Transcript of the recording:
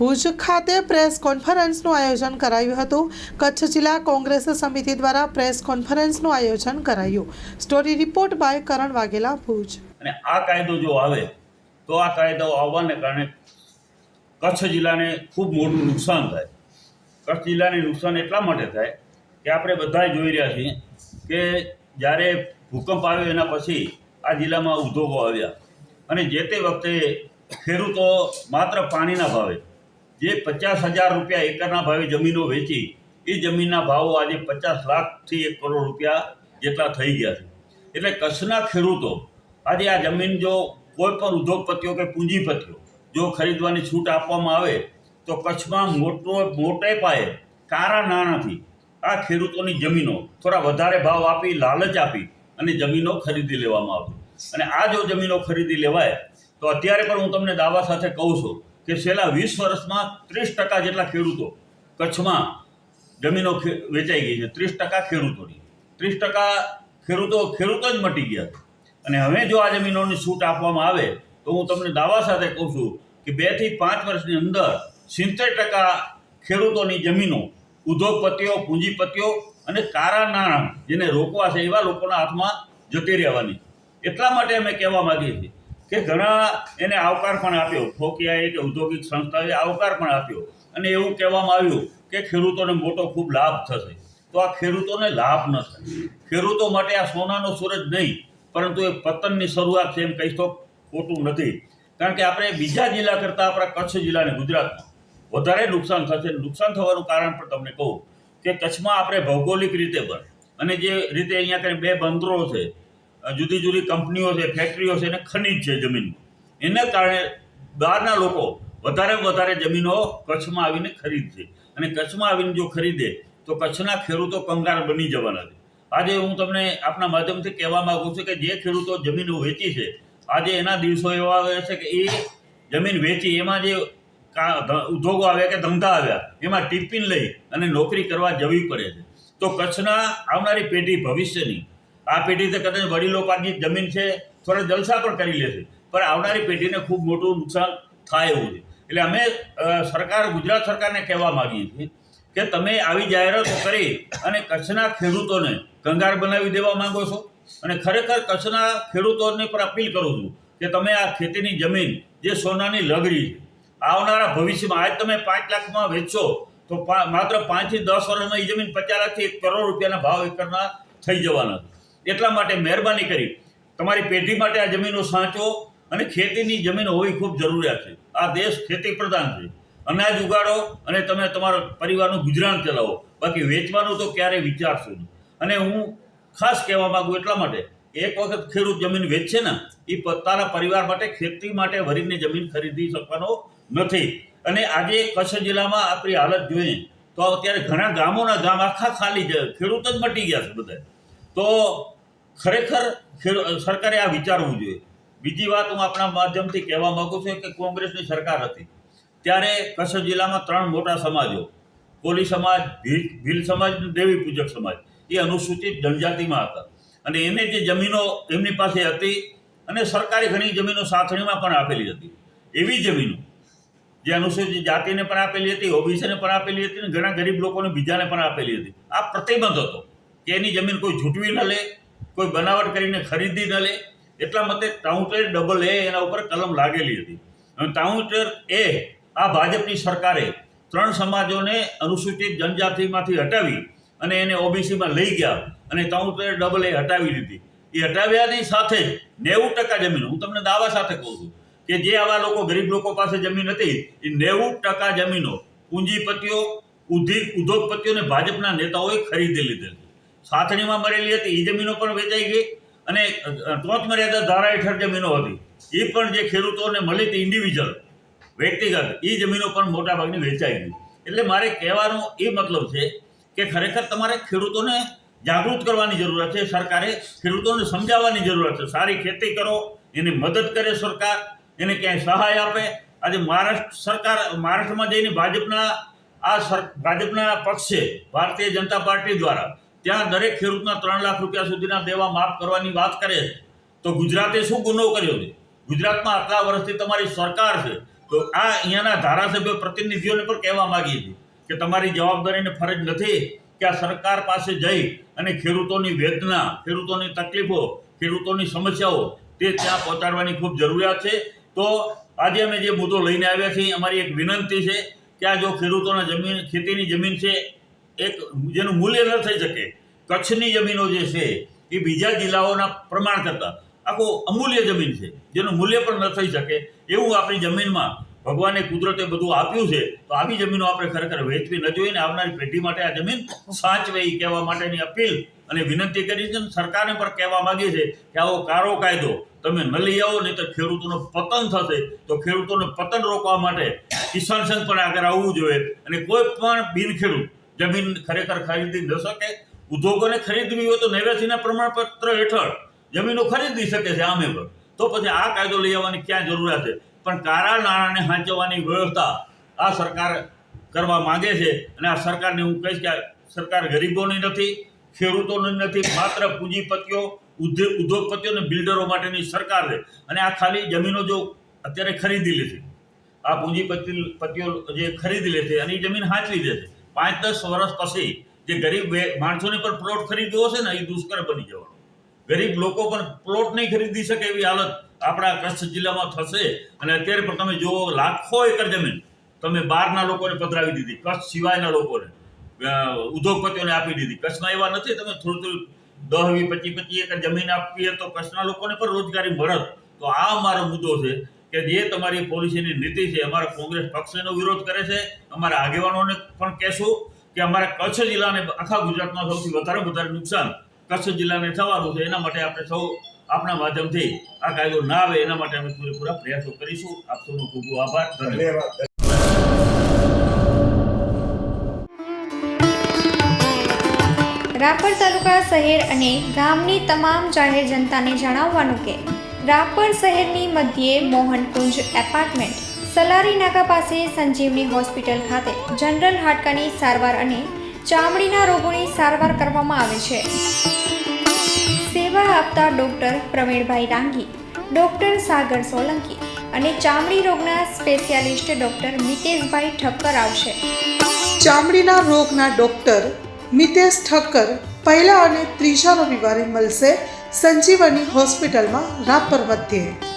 ભુજ ખાતે પ્રેસ કોન્ફરન્સનું આયોજન કરાયું હતું. કચ્છ જિલ્લા કોંગ્રેસ સમિતિ દ્વારા પ્રેસ કોન્ફરન્સનું આયોજન કરાયું. Story report by Karan Vaghela, Bhuj. અને આ કાયદો જો આવે, તો આ કાયદો આવવાને કારણે કચ્છ જિલ્લાને ખૂબ મોટું નુકસાન થાય. કચ્છ જિલ્લાને નુકસાન એટલા માટે થાય કે આપણે બધા જોઈ રહ્યા છીએ કે જ્યારે ભૂકંપ આવ્યો એના પછી આ જિલ્લામાં ઉદ્યોગો આવ્યા. અને જે તે વખતે ખેડૂતો માત્ર પાણીના ભાવે જે પચાસ હજાર રૂપિયા એકરના ભાવે જમીનો વેચી, એ જમીનના ભાવો આજે પચાસ લાખથી એક કરોડ રૂપિયા જેટલા થઈ ગયા છે. એટલે કચ્છના ખેડૂતો, આજે આ જમીન જો કોઈ પણ ઉદ્યોગપતિઓ કે પૂંજીપતિઓ જો ખરીદવાની છૂટ આપવામાં આવે, તો કચ્છમાં મોટો, મોટે પાયે કારા નાણાંથી આ ખેડૂતોની જમીનો થોડા વધારે ભાવ આપી, લાલચ આપી અને જમીનો ખરીદી લેવામાં આવતી અને આ જો જમીનો ખરીદી લેવાય, તો અત્યારે પણ હું તમને દાવા સાથે કહું છું કે છેલ્લા વીસ વર્ષમાં ત્રીસ ટકા જેટલા ખેડૂતો કચ્છમાં જમીનો વેચાઈ ગઈ છે. ત્રીસ ટકા ખેડૂતોની. ત્રીસ ટકા ખેડૂતો ખેડૂતો જ મટી ગયા અને હવે જો આ જમીનોની છૂટ આપવામાં આવે, તો હું તમને દાવા સાથે કહું છું કે બેથી પાંચ વર્ષની અંદર સિત્તેર ટકા ખેડૂતોની જમીનો ઉદ્યોગપતિઓ, પૂંજીપતિઓ અને કારા નાણાં જેને રોકવા છે, એવા લોકોના હાથમાં જતી રહેવાની એટલા માટે અમે કહેવા માગીએ છીએ કે ઘણા એને આવકાર પણ આપ્યો. ફોકિયાએ કે ઔદ્યોગિક સંસ્થાએ આવકાર પણ આપ્યો. અને એવું કહેવામાં આવ્યું કે ખેડૂતોને મોટો ખૂબ લાભ થશે. તો આ ખેડૂતોને લાભ ન થાય. ખેડૂતો માટે આ સોનાનો સૂરજ નહીં, પરંતુ એ પતનની શરૂઆત છે એમ કહીશ તો ખોટું નથી. કારણ કે આપણે બીજા જિલ્લા કરતાં આપણા કચ્છ જિલ્લાને ગુજરાતમાં વધારે નુકસાન થશે. નુકસાન થવાનું કારણ પણ તમને કહું કે કચ્છમાં આપણે ભૌગોલિક રીતે પણ અને જે રીતે અહીંયા કંઈ બે બંદરો છે જુદી જુદી કંપનીઓ છે, ફેક્ટરીઓ છે અને ખનિજ છે જમીન. એના કારણે બહારના લોકો વધારે વધારે જમીનો કચ્છમાં આવીને ખરીદશે. અને કચ્છમાં આવીને જો ખરીદે, તો કચ્છના ખેડૂતો કંગાર બની જવાના છે. આજે હું તમને આપના માધ્યમથી કહેવા માંગુ છું કે જે ખેડૂતો જમીનો વેચી છે, આજે એના દિવસો એવા આવે છે કે એ જમીન વેચી, એમાં જે ઉદ્યોગો આવ્યા કે ધંધા આવ્યા, એમાં ટિફિન લઈ અને નોકરી કરવા જવી પડે છે. તો કચ્છના આવનારી પેઢી ભવિષ્યની આ પેઢી તો કદાચ વડીલો પાસેની જમીન છે, થોડા જલસા પણ કરી લેશે પણ આવનારી પેઢીને ખૂબ મોટું નુકસાન થાય એવું છે. એટલે અમે સરકાર, ગુજરાત સરકારને કહેવા માગીએ છીએ કે તમે આવી જાહેરાતો કરી અને કચ્છના ખેડૂતોને કંગાર બનાવી દેવા માંગો છો. અને ખરેખર કચ્છના ખેડૂતોને પણ અપીલ કરું છું કે તમે આ ખેતીની જમીન જે સોનાની લગરી છે, આવનારા ભવિષ્યમાં, આજ તમે પાંચ લાખમાં વેચશો, તો માત્ર પાંચથી દસ વર્ષમાં એ જમીન પચાસ લાખથી એક કરોડ રૂપિયાના ભાવ એકરના થઈ જવાના છે. એટલા માટે મહેરબાની કરી. તમારી પેઢી માટે આ જમીનો સાચો અને ખેતીની જમીન હોવી ખૂબ જરૂરિયાત છે. આ દેશ ખેતી પ્રધાન છે. અનાજ ઉગાડો અને તમે તમારા પરિવારનું ગુજરાન ચલાવો. બાકી વેચવાનું તો ક્યારેય વિચારશો નહીં. અને હું ખાસ કહેવા માગું એટલા માટે, એક વખત ખેડૂત જમીન વેચશે ને એ પોતાના પરિવાર માટે, ખેતી માટે ભરીને જમીન ખરીદી શકવાનો નથી. અને આજે કચ્છ જિલ્લામાં આપણી હાલત જોઈએ, તો અત્યારે ઘણા ગામોના ગામ આખા ખાલી ખેડૂત જ મટી ગયા છે બધા તો ખરેખર સરકારે આ વિચારવું જોઈએ. બીજી વાત હું આપણા માધ્યમથી કહેવા માગું છું કે કોંગ્રેસની સરકાર હતી. ત્યારે કચ્છ જિલ્લામાં ત્રણ મોટા સમાજો, કોલી સમાજ, ભીલ સમાજ દેવી પૂજક સમાજ, એ અનુસૂચિત જનજાતિમાં હતા. અને એને જે જમીનો એમની પાસે હતી અને સરકારે ઘણી જમીનો સાથણીમાં પણ આપેલી હતી. એવી જમીનો જે અનુસૂચિત જાતિને પણ આપેલી હતી, ઓબીસીને પણ આપેલી હતી અને ઘણા ગરીબ લોકોને બીજાને પણ આપેલી હતી. આ પ્રતિબંધ હતો. કે એની જમીન કોઈ ઝૂંટવી ન લે, કોઈ બનાવટ કરીને ખરીદી ન લે. એટલા માટે ટાઉન્ટેર ડબલ એ એના ઉપર કલમ લાગેલી હતી. અને ટાઉન્ટર એ આ ભાજપની સરકારે ત્રણ સમાજોને અનુસૂચિત જનજાતિમાંથી હટાવી અને એને ઓબીસીમાં લઈ ગયા અને ટાઉન્ટેર ડબલ એ હટાવી દીધી. એ હટાવ્યાની સાથે જ નેવું ટકા જમીન, હું તમને દાવા સાથે કહું છું કે જે આવા લોકો, ગરીબ લોકો પાસે જમીન હતી, એ નેવું ટકા જમીનો પૂંજીપતિઓ ઉદ્યોગપતિઓને ઉદ્યોગપતિઓ ભાજપના નેતાઓએ ખરીદી લીધેલી. સાથણીમાં મળેલી હતી એ જમીનો પણ વેચાઈ ગઈ અને ટોચ મર્યાદા ધારા હેઠળ જમીનો હતી એ પણ જે ખેડૂતોને મળી હતી ઇન્ડિવિજ્યુઅલ વ્યક્તિગત એ જમીનો પણ મોટાભાગની વેચાઈ ગઈ. એટલે મારે કહેવાનો એ મતલબ છે કે ખરેખર તમારે ખેડૂતોને જાગૃત કરવાની જરૂરત છે, સરકારે ખેડૂતોને સમજાવવાની જરૂરત છે. સારી ખેતી કરો, એની મદદ કરે સરકાર, એને ક્યાંય સહાય આપે. આજે મહારાષ્ટ્ર સરકાર, મહારાષ્ટ્રમાં જઈને ભાજપના, આ સર, ભાજપના પક્ષ ભારતીય જનતા પાર્ટી દ્વારા ત્યાં દરેક ખેડૂતના ત્રણ લાખ રૂપિયા સુધીના દેવા માફ કરવાની વાત કરે તો ગુજરાતે શું ગુનો કર્યો છે? ગુજરાતમાં આટલા વર્ષથી તમારી સરકાર છે. તો આ અહીંયાના ધારાસભ્ય પ્રતિનિધિઓને પણ કહેવા માગીએ છીએ કે તમારી જવાબદારીને ફરજ નથી કે આ સરકાર પાસે જઈ અને ખેડૂતોની વેદના, ખેડૂતોની તકલીફો, ખેડૂતોની સમસ્યાઓ તે ત્યાં પહોંચાડવાની ખૂબ જરૂરિયાત છે. તો આજે અમે જે મુદ્દો લઈને આવ્યા છીએ, અમારી એક વિનંતી છે કે આ જો ખેડૂતોના જમીન, ખેતીની જમીન છે એક જેનું મૂલ્ય ન થઈ શકે, કચ્છની જમીનો જે છે, એ બીજા જિલ્લાઓના પ્રમાણ કરતાં આખું અમૂલ્ય જમીન છે, જેનું મૂલ્ય પણ ન થઈ શકે, એવું આપણી જમીનમાં ભગવાને કુદરતે બધું આપ્યું છે, તો આવી જમીનો આપણે ખરેખર વેચવી ન જોઈએ ને આવનારી પેઢી માટે આ જમીન સાચવે એ કહેવા માટેની અપીલ અને વિનંતી કરી છે સરકારને પણ કહેવા માગીએ છે કે આવો કારો કાયદો તમે ન લઈ આવો નહીં તો ખેડૂતોનો પતન થશે, તો ખેડૂતોને પતન રોકવા માટે કિસાન સંઘ પણ આગળ આવવું જોઈએ અને કોઈ પણ બિન ખેડૂત જમીન ખરેખર ખરીદી ન શકે, ઉદ્યોગોને ખરીદવી હોય તો નેવ્યાસીના પ્રમાણપત્ર હેઠળ જમીનો ખરીદી શકે છે આમે પણ. તો પછી આ કાયદો લઈ આવવાની ક્યાં જરૂરિયાત છે? પણ કારા નાણાંને હાંચવવાની વ્યવસ્થા આ સરકાર કરવા માંગે છે અને આ સરકારને હું કહીશ કે સરકાર ગરીબોની નથી, ખેડૂતોની નથી, માત્ર પૂંજીપતિઓ ઉદ્યોગ ઉદ્યોગપતિઓ અને બિલ્ડરો માટેની સરકાર છે. અને આ ખાલી જમીનો જો અત્યારે ખરીદી લે છે. આ પૂંજીપતિ, પતિઓ જે ખરીદી લે છે અને એ જમીન હાચવી દે છે. પાંચ દસ વર્ષ પછી જે ગરીબ માણસોને પણ પ્લોટ ખરીદવો હશે ને, એ દુષ્કર બની જવાનો. ગરીબ લોકો પણ પ્લોટ નહીં ખરીદી શકે એવી હાલત આપણા કચ્છ જિલ્લામાં થશે. અને અત્યારે પણ તમે જુઓ, લાખો એકર જમીન તમે બહારના લોકોને પધરાવી દીધી. કચ્છ સિવાયના લોકોને ઉદ્યોગપતિઓને આપી દીધી. કચ્છમાં એવા નથી, તમે થોડું થોડું દસ વી પચીસ પચીસ એકર જમીન આપીએ તો કચ્છના લોકોને પણ રોજગારી મળત. તો આ અમારો મુદ્દો છે. કે જે તમારી પોલિસીની નીતિ છે, અમારા કોંગ્રેસ પક્ષનો વિરોધ કરે છે, અમારા આગેવાનોને પણ કહેશું કે અમારા કચ્છ જિલ્લાને આખા ગુજરાતમાં સૌથી વધારે વધારે નુકસાન કચ્છ જિલ્લાને થવાનું છે. એના માટે આપણે સૌ આપણા માધ્યમથી આ કાયદો ના આવે, એના માટે અમે પૂરેપૂરા પ્રયાસો કરીશું. આપ સૌનો ખૂબ ખૂબ આભાર. ધન્યવાદ. રાપર તાલુકા શહેર અને ગામની તમામ જાહેર જનતાને જણાવવાનું કે રાપર શહેરની મધ્યે મોહનકુંજ એપાર્ટમેન્ટ, સલારી નાકા પાસે સંજીવની હોસ્પિટલ ખાતે જનરલ હાડકાની સારવાર અને ચામડીના રોગોની સારવાર કરવામાં આવે છે. સેવા આપતા ડૉક્ટર પ્રવીણભાઈ રાંગી ડૉક્ટર સાગર સોલંકી અને ચામડી રોગના સ્પેશિયાલિસ્ટ ડૉક્ટર મિતેશભાઈ ઠક્કર આવશે. ચામડીના રોગના ડૉક્ટર મિતેશ ઠક્કર પહેલા અને ત્રીજા રવિવારે મળશે. સંજીવની હોસ્પિટલમાં રાપર મધ્યે